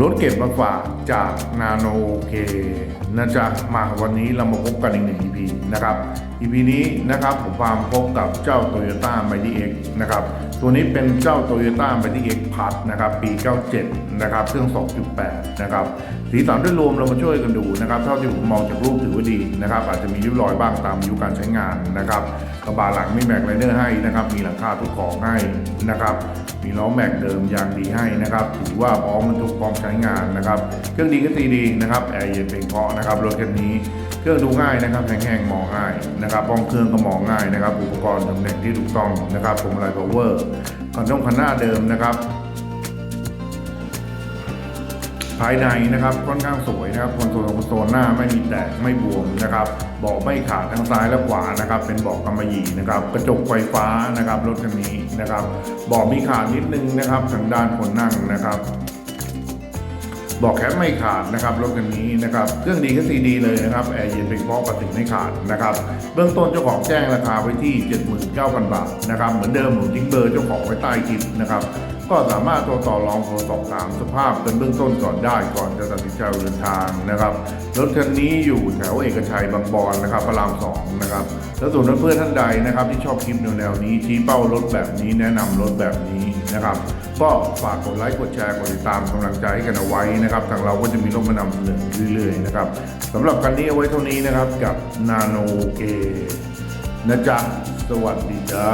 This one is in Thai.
รถเก็บมาฝากจากนาโนเคนะจ๊ะมาวันนี้เรามาพบกันอีกหนึ่ง EP นะครับ EP นี้นะครับผมพามพบกับเจ้า Toyota m i g X นะครับ ตัวนี้เป็นเจ้า Toyota m i g X Plus นะครับ ปี 97 นะครับเครื่อง 2.8 นะครับ สีสันด้วยรวมเรามาช่วยกันดูนะครับ เท่าที่ผมมองจากรูปถือว่าดีนะครับ อาจจะมีริ้วรอยบ้างตามอายุการใช้งานนะครับกระบะหลังไม่แม็กไรเดอร์ให้นะครับ มีหลังคาทุกของให้นะครับ มีล้อแม็กเดิมยางดีให้นะครับ ถือว่าพร้อมบรรทุกพร้อมใช้งานนะครับ เครื่องดีก็ตีดีนะครับแอร์เย็นเป็นเพาะนะครับรถคันนี้เครื่องดูง่ายนะครับแห้งๆมองง่ายนะครับป้องเครื่องก็มองง่ายนะครับ อุปกรณ์ตำแหน่งที่ถูกต้องนะครับพวงมาลัยพาวเวอร์คันต้องคันหน้าเดิมนะครับภายในนะครับค่อนข้างสวยนะครับคอนโซลคอนโซลหน้าไม่มีแตกไม่บวมนะครับเบาะไม่ขาดทั้งซ้ายและขวานะครับ เป็นเบาะกำมะหยี่นะครับ กระจกไฟฟ้านะครับรถคันนี้นะครับเบาะมีขาดนิดนึงนะครับทางด้านคนนั่งนะครับ บอกแคปไม่ขาดนะครับรถคันนี้นะครับเครื่องดีก็ซีดีเลยนะครับแอร์เย็นเป็นพราะปฏิไม่ขาดนะครับเบื้องต้นเจ้าของแจ้งราคาไว้ที่ 79,000 บาทนะครับเหมือนเดิมผมทิ้งเบอร์เจ้าของไว้ใต้คลิปนะครับ ก็สามารถโทรต่อรองโทรสอบถามสภาพเป็นเบื้องต้นก่อนได้ก่อนจะตัดสินใจเดินทางนะครับรถคันนี้อยู่แถวเอกชัยบางบอนนะครับพระรามสองนะครับแล้วส่วนเพื่อนท่านใดนะครับ ที่ชอบคลิปแนวนี้ชี้เป้ารถแบบนี้แนะนำรถแบบนี้นะครับ ก็ฝากกดไลค์กดแชร์กดติดตามกำลังใจให้กันเอาไว้นะครับทางเราก็จะมีรถมานำเสนอเรื่อยๆนะครับสำหรับคันนี้เอาไว้เท่านี้นะครับกับนาโนเกนะจ๊ะสวัสดีจ้า